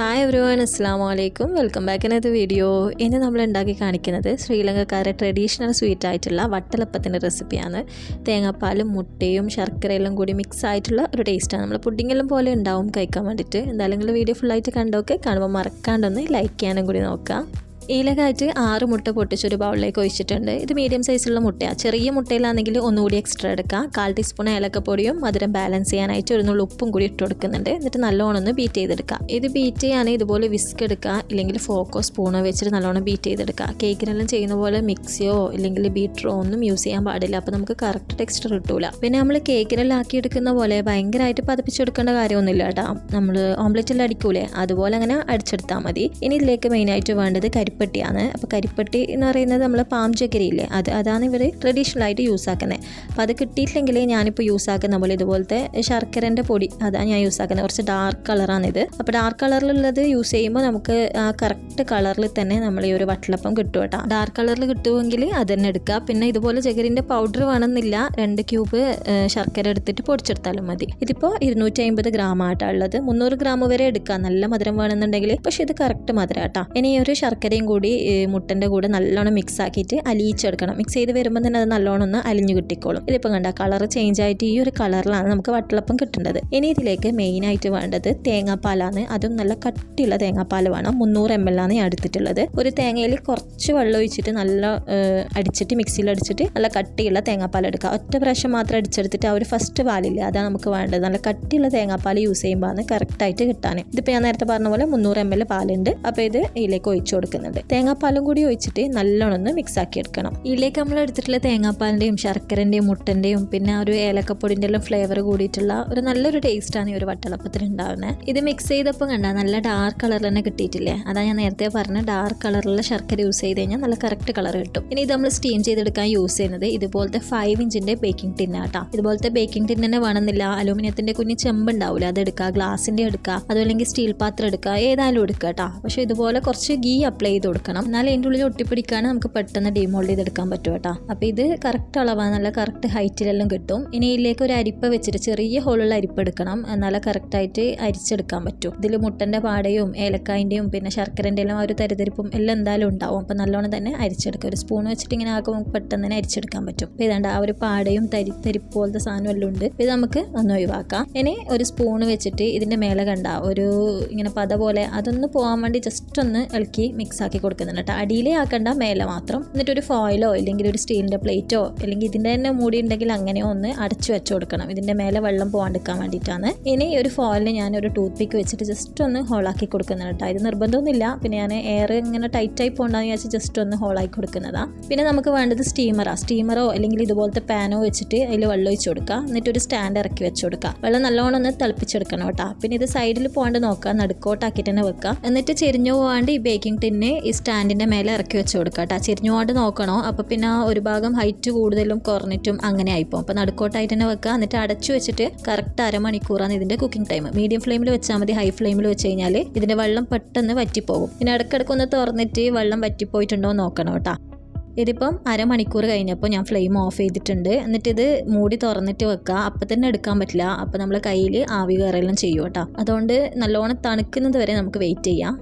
Hi every one അസ്സാം വലൈക്കും welcome back ഇനത് video ഇന്ന് നമ്മൾ ഉണ്ടാക്കി കാണിക്കുന്നത് ശ്രീലങ്കക്കാരെ ട്രഡീഷണൽ സ്വീറ്റ് ആയിട്ടുള്ള വട്ടലപ്പത്തിന്റെ റെസിപ്പിയാണ് തേങ്ങാപ്പാലും മുട്ടയും ശർക്കരയെല്ലാം കൂടി മിക്സ് ആയിട്ടുള്ള ഒരു ടേസ്റ്റാണ് നമ്മൾ പുഡിങ്ങെല്ലാം പോലെ ഉണ്ടാവും കഴിക്കാൻ വേണ്ടിയിട്ട്. എന്തായാലും വീഡിയോ ഫുള്ളായിട്ട് കണ്ടോക്കെ. കാണുമ്പോൾ മറക്കാണ്ടൊന്ന് ലൈക്ക് ചെയ്യാനും കൂടി നോക്കാം. ഏലകായിട്ട് ആറ് മുട്ട പൊട്ടിച്ച് ഒരു ബൗളിലേക്ക് ഒഴിച്ചിട്ടുണ്ട്. ഇത് മീഡിയം സൈസുള്ള മുട്ടയാണ് ചെറിയ മുട്ടയിലാണെങ്കിൽ ഒന്നുകൂടി എക്സ്ട്രാ എടുക്കാം. കാൽ ടീസ്പൂൺ ഏലക്കപ്പൊടിയും മധുരം ബാലൻസ് ചെയ്യാനായിട്ട് ഒരു നുള്ളു ഉപ്പും കൂടി ഇട്ട് കൊടുക്കുന്നുണ്ട്. എന്നിട്ട് നല്ലോണം ഒന്ന് ബീറ്റ് ചെയ്തെടുക്കുക ഇത് ബീറ്റ് ചെയ്യാൻ ഇതുപോലെ വിസ്ക് എടുക്കുക ഇല്ലെങ്കിൽ ഫോക്കോ സ്പൂണോ വെച്ചിട്ട് നല്ലോണം ബീറ്റ് ചെയ്തെടുക്കുക കേക്കിനെല്ലാം ചെയ്യുന്ന പോലെ മിക്സിയോ ഇല്ലെങ്കിൽ ബീറ്ററോ ഒന്നും യൂസ് ചെയ്യാൻ പാടില്ല. അപ്പോൾ നമുക്ക് കറക്റ്റ് ടെക്സ്ചർ കിട്ടൂല. പിന്നെ നമ്മൾ കേക്കിനെല്ലാം ആക്കിയെടുക്കുന്ന പോലെ ഭയങ്കരമായിട്ട് പതിപ്പിച്ചെടുക്കേണ്ട കാര്യമൊന്നുമില്ല കേട്ടോ നമ്മൾ ഓംലെറ്റിൽ അടിക്കൂലേ? അതുപോലെ അങ്ങനെ അടിച്ചെടുത്താൽ മതി. ഇനി ഇതിലേക്ക് മെയിനായിട്ട് വേണ്ടത് കരിപ്പട്ടിയാണ്. അപ്പോൾ കരിപ്പട്ടി എന്ന് പറയുന്നത് നമ്മൾ പാം ചക്കരയില്ലേ അത് അതാണ് ഇവർ ട്രഡീഷണൽ ആയിട്ട് യൂസ് ആക്കുന്നത് അപ്പോൾ അത് കിട്ടിയിട്ടില്ലെങ്കിൽ ഞാനിപ്പോൾ യൂസ് ആക്കുന്ന പോലെ ഇതുപോലത്തെ ശർക്കരന്റെ പൊടി അതാണ് ഞാൻ യൂസ് ആക്കുന്നത് കുറച്ച് ഡാർക്ക് കളറാണിത് അപ്പോൾ ഡാർക്ക് കളറിലുള്ളത് യൂസ് ചെയ്യുമ്പോൾ നമുക്ക് ആ കറക്റ്റ് കളറിൽ തന്നെ നമ്മൾ ഈ ഒരു വട്ടലപ്പം കിട്ടും കേട്ടോ. ഡാർക്ക് കളറിൽ കിട്ടുമെങ്കിൽ അത് തന്നെ എടുക്കുക പിന്നെ ഇതുപോലെ ചകരിന്റെ പൗഡർ വേണമെന്നില്ല. രണ്ട് ക്യൂബ് ശർക്കര എടുത്തിട്ട് പൊടിച്ചെടുത്താലും മതി. ഇതിപ്പോൾ ഇരുന്നൂറ്റി അമ്പത് ഗ്രാം ആട്ടാ ഉള്ളത്. മുന്നൂറ് ഗ്രാം വരെ എടുക്കുക നല്ല മധുരം വേണമെന്നുണ്ടെങ്കിൽ പക്ഷേ ഇത് കറക്റ്റ് മധുരം ആട്ടാ ഇനി ഒരു ശർക്കരയും കൂടി മുട്ടന്റെ കൂടെ നല്ലോണം മിക്സ് ആക്കിയിട്ട് അലിയിച്ചെടുക്കണം. മിക്സ് ചെയ്ത് വരുമ്പോൾ തന്നെ അത് നല്ലോണം ഒന്ന് അലിഞ്ഞു കിട്ടിക്കോളും. ഇതിപ്പോൾ കണ്ട കളർ ചേഞ്ച് ആയിട്ട് ഈ ഒരു കളറിലാണ് നമുക്ക് വട്ടളപ്പം കിട്ടേണ്ടത്. ഇനി ഇതിലേക്ക് മെയിൻ ആയിട്ട് വേണ്ടത് തേങ്ങാപ്പാലാണ്. അതും നല്ല കട്ടിയുള്ള തേങ്ങാപ്പാൽ വേണം. മുന്നൂറ് എം എൽ ആണ് ഞാൻ എടുത്തിട്ടുള്ളത്. ഒരു തേങ്ങയിൽ കുറച്ച് വെള്ളം ഒഴിച്ചിട്ട് നല്ല അടിച്ചിട്ട് മിക്സിയിൽ അടിച്ചിട്ട് നല്ല കട്ടിയുള്ള തേങ്ങാപ്പാൽ എടുക്കുക. ഒറ്റ പ്രാവശ്യം മാത്രം അടിച്ചെടുത്തിട്ട് ആ ഒരു ഫസ്റ്റ് പാലില്ലേ അതാണ് നമുക്ക് വേണ്ടത്. നല്ല കട്ടിയുള്ള തേങ്ങാപ്പാൽ യൂസ് ചെയ്യുമ്പോൾ ആണ് കറക്റ്റായിട്ട് കിട്ടാൻ. ഇതിപ്പോൾ ഞാൻ നേരത്തെ പറഞ്ഞ പോലെ മുന്നൂറ് എം എൽ പാലുണ്ട്. അപ്പോൾ ഇത് ഇതിലേക്ക് ഒഴിച്ചു കൊടുക്കുന്നുണ്ട്. തേങ്ങാപ്പാലും കൂടി ഒഴിച്ചിട്ട് നല്ലോണം ഒന്ന് മിക്സ് ആക്കി എടുക്കണം ഇതിലേക്ക് നമ്മൾ എടുത്തിട്ടുള്ള തേങ്ങാപ്പാലിന്റെയും ശർക്കരന്റെയും മുട്ടന്റെയും പിന്നെ ഒരു ഏലക്കപ്പൊടിന്റെ എല്ലാം ഫ്ലേവർ കൂടിയിട്ടുള്ള ഒരു നല്ലൊരു ടേസ്റ്റാണ് ഈ ഒരു വട്ടളപ്പത്തിന് ഉണ്ടാവുന്നത് ഇത് മിക്സ് ചെയ്തപ്പോൾ കണ്ട നല്ല ഡാർക്ക് കളർ തന്നെ കിട്ടിയിട്ടില്ലേ? അതാ ഞാൻ നേരത്തെ പറഞ്ഞ ഡാർക്ക് കളറിലുള്ള ശർക്കര യൂസ് ചെയ്ത് കഴിഞ്ഞാൽ നല്ല കറക്റ്റ് കളർ കിട്ടും. ഇനി ഇത് നമ്മൾ സ്റ്റീം ചെയ്തെടുക്കാൻ യൂസ് ചെയ്യുന്നത് ഇതുപോലത്തെ ഫൈവ് ഇഞ്ചിന്റെ ബേക്കിംഗ് ടിന്നാട്ടോ ഇതുപോലത്തെ ബേക്കിംഗ് ടിൻ തന്നെ വേണമെന്നില്ല. അലൂമിനിയത്തിന്റെ കുഞ്ഞ് ചെമ്പ് ഉണ്ടാവില്ല അത് എടുക്കുക ഗ്ലാസിന്റെ എടുക്കുക അതുമല്ലെങ്കിൽ സ്റ്റീൽ പാത്രം എടുക്കുക ഏതായാലും എടുക്കുക കേട്ടോ പക്ഷേ ഇതുപോലെ കുറച്ച് ഗീ അപ്ലൈ ചെയ്ത് കൊടുക്കണം. എന്നാലേ അതിന്റെ ഉള്ളിൽ ഒട്ടിപ്പിടിക്കാൻ നമുക്ക് പെട്ടെന്ന് ഡീമോൾഡ് ചെയ്തെടുക്കാൻ പറ്റും കേട്ടോ. അപ്പോൾ ഇത് കറക്റ്റ് അളവാണ്. നല്ല കറക്റ്റ് ഹൈറ്റിലെല്ലാം കിട്ടും. ഇനി ഇതിലേക്ക് ഒരു അരിപ്പ വെച്ചിട്ട് ചെറിയ ഹോളുള്ള അരിപ്പ് എടുക്കണം. എന്നാലേ കറക്റ്റായിട്ട് അരിച്ചെടുക്കാൻ പറ്റും. ഇതിൽ മുട്ടന്റെ പാടയും ഏലക്കായന്റെയും പിന്നെ ശർക്കരന്റെ എല്ലാം ആ ഒരു തരിതരിപ്പും എല്ലാം എന്തായാലും ഉണ്ടാവും. അപ്പോൾ നല്ലോണം തന്നെ അരിച്ചെടുക്കുക. ഒരു സ്പൂൺ വെച്ചിട്ട് ഇങ്ങനെ ആക്കുമ്പോൾ നമുക്ക് പെട്ടെന്ന് തന്നെ അരിച്ചെടുക്കാൻ പറ്റും. അപ്പോൾ ഇതാണ്ട് ആ ഒരു പാടയും തരി തരിപ്പ് പോലത്തെ സാധനം എല്ലാം ഉണ്ട്. ഇത് നമുക്ക് ഒന്ന് ഒഴിവാക്കാം. ഇനി ഒരു സ്പൂൺ വെച്ചിട്ട് ഇതിന്റെ മേലെ കണ്ട ഒരു ഇങ്ങനെ പത പോലെ അതൊന്ന് പോകാൻ വേണ്ടി ജസ്റ്റ് ഒന്ന് ഇളക്കി മിക്സ് ആക്കി കൊടുക്കുന്നുണ്ട് കേട്ടോ. ആക്കണ്ട മേലെ മാത്രം. എന്നിട്ട് ഒരു ഫോയിലോ അല്ലെങ്കിൽ ഒരു സ്റ്റീലിന്റെ പ്ലേറ്റോ അല്ലെങ്കിൽ ഇതിന്റെ തന്നെ മൂടി ഉണ്ടെങ്കിൽ അങ്ങനെ ഒന്ന് അടച്ചു വെച്ച് കൊടുക്കണം. ഇതിന്റെ മേലെ വെള്ളം പോകാണ്ടിരിക്കാൻ വേണ്ടിയിട്ടാണ്. ഇനി ഒരു ഫോയിലിന് ഞാൻ ഒരു ടൂത്ത് പിക്ക് വെച്ചിട്ട് ജസ്റ്റ് ഒന്ന് ഹോളാക്കി കൊടുക്കുന്നുണ്ട് കേട്ടോ. ഇത് നിർബന്ധമൊന്നുമില്ല. പിന്നെ ഞാൻ എയർ ഇങ്ങനെ ടൈറ്റായി പോകണ്ടെന്ന് വിചാരിച്ച് ജസ്റ്റ് ഒന്ന് ഹോളാക്കി കൊടുക്കുന്നതാണ് പിന്നെ നമുക്ക് വേണ്ടത് സ്റ്റീമറാണ് സ്റ്റീമറോ അല്ലെങ്കിൽ ഇതുപോലത്തെ പാനോ വെച്ചിട്ട് അതിൽ വെള്ളം ഒഴിച്ചു കൊടുക്കുക. എന്നിട്ട് ഒരു സ്റ്റാൻഡ് ഇറക്കി വെച്ച് കൊടുക്കുക. വെള്ളം നല്ലോണം ഒന്ന് തിളപ്പിച്ചെടുക്കണം കേട്ടോ. പിന്നെ ഇത് സൈഡിൽ പോകാണ്ട് നോക്കുക. നടുക്കോട്ടാക്കിയിട്ട് തന്നെ വെക്കുക. എന്നിട്ട് ചെരിഞ്ഞു പോകാണ്ട് ഈ ബേക്കിംഗ് ടിന്ന് ഈ സ്റ്റാൻഡിന്റെ മേലെ ഇറക്കി വെച്ച് കൊടുക്കുക കേട്ടോ ചെരിഞ്ഞുകൊണ്ട് നോക്കണോ? അപ്പോൾ പിന്നെ ഒരു ഭാഗം ഹൈറ്റ് കൂടുതലും കുറഞ്ഞിട്ടും അങ്ങനെ ആയിപ്പോകും അപ്പോൾ നടുക്കോട്ടായിട്ട് തന്നെ വെക്കുക എന്നിട്ട് അടച്ചു വെച്ചിട്ട് കറക്റ്റ് അരമണിക്കൂറാണ് ഇതിന്റെ കുക്കിംഗ് ടൈം മീഡിയം ഫ്ലെയിമിൽ വെച്ചാൽ മതി ഹൈ ഫ്ലെയിമിൽ വെച്ച് കഴിഞ്ഞാൽ ഇതിന്റെ വെള്ളം പെട്ടെന്ന് വറ്റിപ്പോകും. പിന്നെ ഇടയ്ക്കിടയ്ക്ക് ഒന്ന് തുറന്നിട്ട് വെള്ളം വറ്റിപ്പോയിട്ടുണ്ടോ നോക്കണം കേട്ടോ. ഇതിപ്പം അരമണിക്കൂർ കഴിഞ്ഞപ്പോൾ ഞാൻ ഫ്ലെയിം ഓഫ് ചെയ്തിട്ടുണ്ട്. എന്നിട്ട് ഇത് മൂടി തുറന്നിട്ട് വെക്കുക അപ്പം തന്നെ എടുക്കാൻ പറ്റില്ല. അപ്പം നമ്മൾ കയ്യിൽ ആവി കയറെല്ലാം ചെയ്യും കേട്ടോ. അതുകൊണ്ട് നല്ലോണം തണുക്കുന്നത് വരെ നമുക്ക് വെയിറ്റ് ചെയ്യാം.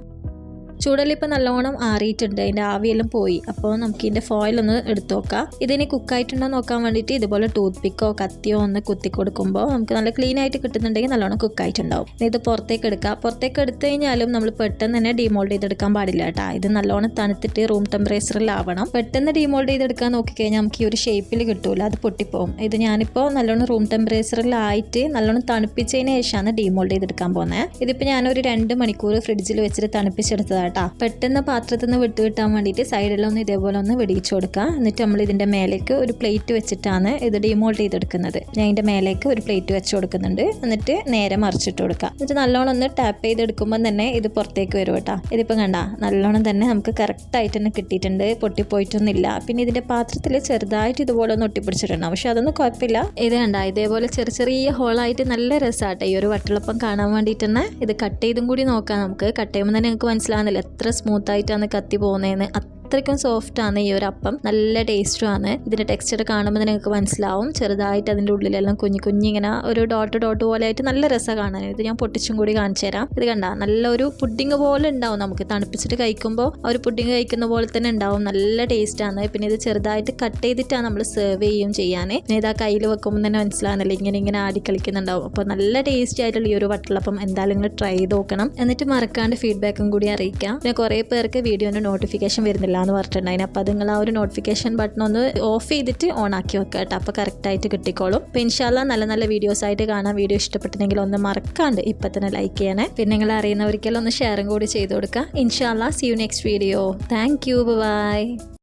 ചൂടെല്ലാം ഇപ്പം നല്ലോണം ആറിയിട്ടുണ്ട്. അതിന്റെ ആവിയെല്ലാം പോയി. അപ്പോൾ നമുക്ക് ഇതിന്റെ ഫോയിലൊന്ന് എടുത്തു നോക്കാം. ഇതിനി കുക്കായിട്ടുണ്ടോ നോക്കാൻ വേണ്ടിയിട്ട് ഇതുപോലെ ടൂത്ത് പിക്കോ കത്തിയോ ഒന്ന് കുത്തി കൊടുക്കുമ്പോൾ നമുക്ക് നല്ല ക്ലീൻ ആയിട്ട് കിട്ടുന്നുണ്ടെങ്കിൽ നല്ലോണം കുക്കായിട്ടുണ്ടാവും ഇത് പുറത്തേക്ക് എടുക്കുക പുറത്തേക്ക് എടുത്തു കഴിഞ്ഞാലും നമ്മൾ പെട്ടെന്ന് തന്നെ ഡിമോൾഡ് ചെയ്തെടുക്കാൻ പാടില്ല കേട്ടോ. ഇത് നല്ലോണം തണുത്തിട്ട് റൂം ടെമ്പറേച്ചറിലാവണം പെട്ടെന്ന് ഡിമോൾഡ് ചെയ്തെടുക്കാൻ നോക്കിക്കഴിഞ്ഞാൽ നമുക്ക് ഈ ഒരു ഷേപ്പിൽ കിട്ടൂല. അത് പൊട്ടിപ്പോവും. ഇത് ഞാനിപ്പോൾ നല്ലോണം റൂം ടെമ്പറേച്ചറിലായിട്ട് നല്ലോണം തണുപ്പിച്ചതിന് ശേഷമാണ് ഡിമോൾഡ് ചെയ്തെടുക്കാൻ പോകുന്നത് ഇതിപ്പോൾ ഞാനൊരു രണ്ട് മണിക്കൂർ ഫ്രിഡ്ജിൽ വെച്ചിട്ട് തണുപ്പിച്ചെടുത്തതാ കേട്ടോ. പെട്ടെന്ന് പാത്രത്തിൽ നിന്ന് വിട്ട് കിട്ടാൻ വേണ്ടിയിട്ട് സൈഡിലൊന്ന് ഇതേപോലെ ഒന്ന് വെടിയിച്ചു കൊടുക്കുക എന്നിട്ട് നമ്മൾ ഇതിന്റെ മേലേക്ക് ഒരു പ്ലേറ്റ് വെച്ചിട്ടാണ് ഇത് ഡിമോൾഡ് ചെയ്തെടുക്കുന്നത്. ഞാൻ ഇതിന്റെ മേലേക്ക് ഒരു പ്ലേറ്റ് വെച്ച് കൊടുക്കുന്നുണ്ട്. എന്നിട്ട് നേരെ മറിച്ചിട്ട് കൊടുക്കുക എന്നിട്ട് നല്ലോണം ഒന്ന് ടാപ്പ് ചെയ്തെടുക്കുമ്പോൾ തന്നെ ഇത് പുറത്തേക്ക് വരും കേട്ടോ. ഇതിപ്പോൾ കണ്ട നല്ലോണം തന്നെ നമുക്ക് കറക്റ്റായിട്ട് തന്നെ കിട്ടിയിട്ടുണ്ട്. പൊട്ടിപ്പോയിട്ടൊന്നുമില്ല. പിന്നെ ഇതിന്റെ പാത്രത്തിൽ ചെറുതായിട്ട് ഇതുപോലെ ഒന്ന് ഒട്ടിപ്പിടിച്ചിട്ടുണ്ടാവും. പക്ഷെ അതൊന്നും കുഴപ്പമില്ല. ഇത് കണ്ട ഇതേപോലെ ചെറിയ ചെറിയ ഹോളായിട്ട് നല്ല രസമാട്ടെ ഈ ഒരു വട്ടളപ്പം കാണാൻ വേണ്ടിയിട്ട് തന്നെ ഇത് കട്ട് ചെയ്തും കൂടി നോക്കാം നമുക്ക്. കട്ട് ചെയ്യുമ്പോൾ തന്നെ നിങ്ങൾക്ക് മനസ്സിലാവുന്നില്ല? എത്ര സ്മൂത്തായിട്ടാണ് കത്തി പോകുന്നതെന്ന് അത്രയ്ക്കും സോഫ്റ്റ് ആണ് ഈ ഒരു അപ്പം നല്ല ടേസ്റ്റും ആണ് ഇതിന്റെ ടെക്സ്ചർ കാണുമ്പോൾ നിങ്ങൾക്ക് മനസ്സിലാവും. ചെറുതായിട്ട് അതിന്റെ ഉള്ളിലെല്ലാം കുഞ്ഞു കുഞ്ഞിങ്ങനെ ഒരു ഡോട്ട് ഡോട്ട് പോലെ ആയിട്ട് നല്ല രസമാണ് കാണാൻ. ഇത് ഞാൻ പൊട്ടിച്ചും കൂടി കാണിച്ചു തരാം. ഇത് കണ്ട നല്ലൊരു പുഡിങ് പോലെ ഉണ്ടാവും നമുക്ക്. തണുപ്പിച്ചിട്ട് കഴിക്കുമ്പോൾ ആ ഒരു പുഡിങ് കഴിക്കുന്ന പോലെ തന്നെ ഉണ്ടാവും. നല്ല ടേസ്റ്റാണ്. പിന്നെ ഇത് ചെറുതായിട്ട് കട്ട് ചെയ്തിട്ടാണ് നമ്മൾ സെർവ് ചെയ്യും ചെയ്യാൻ. ആ കയ്യിൽ വെക്കുമ്പോൾ തന്നെ മനസ്സിലാകുന്നില്ല ഇങ്ങനെ ഇങ്ങനെ ആടി കളിക്കുന്നുണ്ടാവും. അപ്പോൾ നല്ല ടേസ്റ്റി ആയിട്ടുള്ള ഈ ഒരു വട്ടളപ്പം എന്തായാലും നിങ്ങൾ ട്രൈ ചെയ്ത് നോക്കണം. എന്നിട്ട് മറക്കാണ്ട് ഫീഡ്ബാക്കും കൂടി അറിയിക്കാം. പിന്നെ കുറേ പേർക്ക് വീഡിയോന്റെ നോട്ടിഫിക്കേഷൻ വരുന്നില്ല. എന്ന് പറഞ്ഞിട്ടുണ്ടായിരുന്നു അപ്പോൾ അത് നിങ്ങൾ ആ ഒരു നോട്ടിഫിക്കേഷൻ ബട്ടൺ ഒന്ന് ഓഫ് ചെയ്തിട്ട് ഓൺ ആക്കി വെക്കുക കേട്ടോ. അപ്പോൾ കറക്റ്റായിട്ട് കിട്ടിക്കോളും. അപ്പോൾ ഇൻഷാല്ല നല്ല നല്ല വീഡിയോസ് ആയിട്ട് കാണാൻ വീഡിയോ ഇഷ്ടപ്പെട്ടിട്ടുണ്ടെങ്കിൽ ഒന്ന് മറക്കാണ്ട് ഇപ്പം തന്നെ ലൈക്ക് ചെയ്യണേ. പിന്നെ നിങ്ങൾ അറിയുന്നവർക്കെല്ലാം ഒന്ന് ഷെയറും കൂടി ചെയ്ത് കൊടുക്കുക. ഇൻഷാല്ല see you next video thank you bye